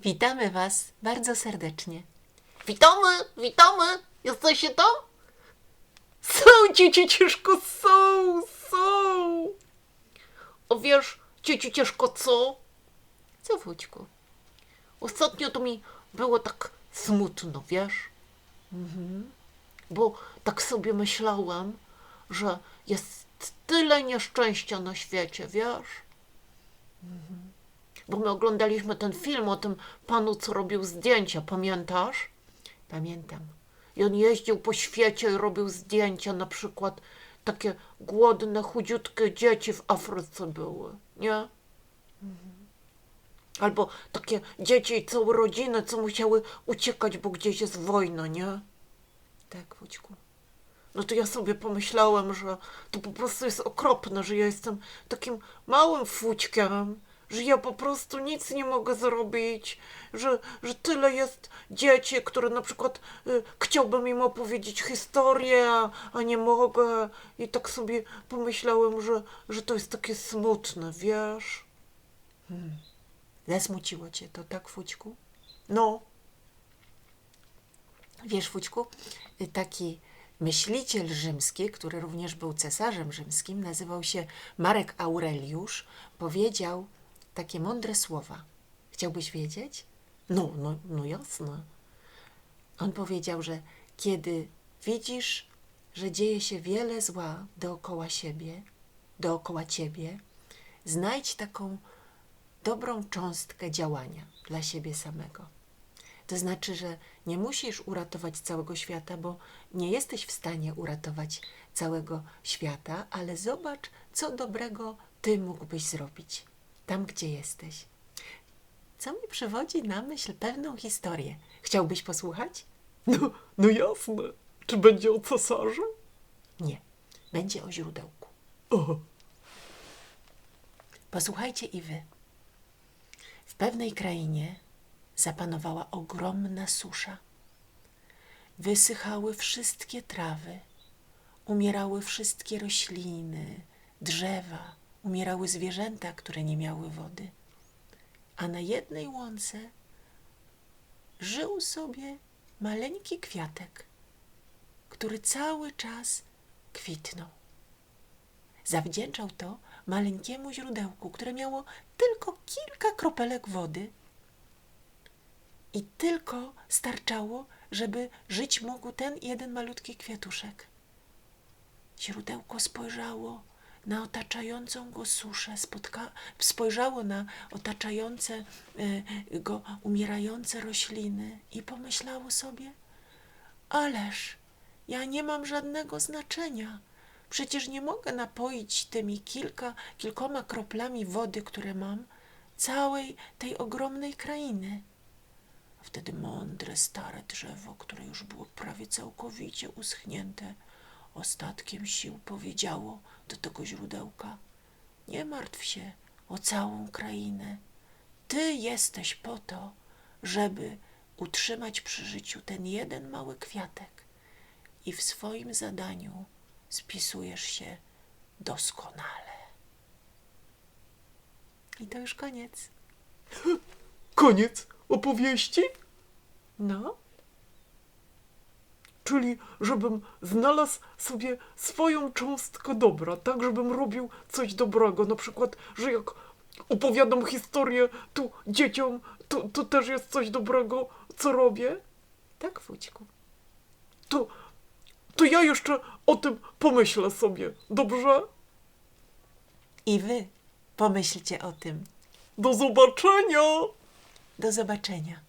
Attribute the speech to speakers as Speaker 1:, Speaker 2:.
Speaker 1: Witamy Was bardzo serdecznie.
Speaker 2: Witamy, witamy. Jesteście tam? Są, ciociu ciężko, są, są. O wiesz, ciociu ciężko co?
Speaker 1: Co, Wódźku?
Speaker 2: Ostatnio to mi było tak smutno, wiesz? Bo tak sobie myślałem, że jest tyle nieszczęścia na świecie, wiesz? Bo my oglądaliśmy ten film o tym panu, co robił zdjęcia, pamiętasz?
Speaker 1: Pamiętam.
Speaker 2: I on jeździł po świecie i robił zdjęcia, na przykład takie głodne, chudziutkie dzieci w Afryce były, nie? Albo takie dzieci i całe rodziny, co musiały uciekać, bo gdzieś jest wojna, nie?
Speaker 1: Tak, Wódźku.
Speaker 2: No to ja sobie pomyślałem, że to po prostu jest okropne, że ja jestem takim małym fućkiem, że ja po prostu nic nie mogę zrobić, że, że tyle jest dzieci, które na przykład y, chciałbym im opowiedzieć historię, a, a nie mogę. I tak sobie pomyślałem, że, że to jest takie smutne, wiesz?
Speaker 1: Zasmuciło Cię to, tak, Wódźku?
Speaker 2: No,
Speaker 1: Wiesz, y, taki myśliciel rzymski, który również był cesarzem rzymskim, nazywał się Marek Aureliusz, powiedział takie mądre słowa. Chciałbyś wiedzieć?
Speaker 2: no, no, no jasne.
Speaker 1: On powiedział, że kiedy widzisz, że dzieje się wiele zła dookoła siebie, dookoła ciebie, znajdź taką dobrą cząstkę działania dla siebie samego. To znaczy, że nie musisz uratować całego świata, bo nie jesteś w stanie uratować całego świata, ale zobacz, co dobrego ty mógłbyś zrobić tam, gdzie jesteś. Co mi przywodzi na myśl pewną historię. Chciałbyś posłuchać?
Speaker 2: No, no jasne. Czy będzie o cesarzu?
Speaker 1: Nie. Będzie o źródełku.
Speaker 2: O,
Speaker 1: Posłuchajcie i wy. W pewnej krainie zapanowała ogromna susza. Wysychały wszystkie trawy, umierały wszystkie rośliny, drzewa, umierały zwierzęta, które nie miały wody. A na jednej łące żył sobie maleńki kwiatek, który cały czas kwitnął. Zawdzięczał to maleńkiemu źródełku, które miało tylko kilka kropelek wody i tylko starczało, żeby żyć mógł ten jeden malutki kwiatuszek. Źródełko spojrzało na otaczającą go suszę, spotka- spojrzało na otaczające e, go umierające rośliny i pomyślało sobie: Ależ ja nie mam żadnego znaczenia. Przecież nie mogę napoić tymi kilka, kilkoma kroplami wody, które mam, całej tej ogromnej krainy. Wtedy mądre, stare drzewo, które już było prawie całkowicie uschnięte, ostatkiem sił powiedziało do tego źródełka: Nie martw się o całą krainę. Ty jesteś po to, żeby utrzymać przy życiu ten jeden mały kwiatek i w swoim zadaniu spisujesz się doskonale. I to już koniec.
Speaker 2: koniec opowieści?
Speaker 1: No,
Speaker 2: Czyli, żebym znalazł sobie swoją cząstkę dobra, tak, żebym robił coś dobrego. Na przykład, że jak opowiadam historię tu dzieciom, to, to też jest coś dobrego, co robię.
Speaker 1: tak, Fućku.
Speaker 2: To, to ja jeszcze o tym pomyślę sobie, dobrze?
Speaker 1: I wy pomyślcie o tym.
Speaker 2: Do zobaczenia!
Speaker 1: Do zobaczenia.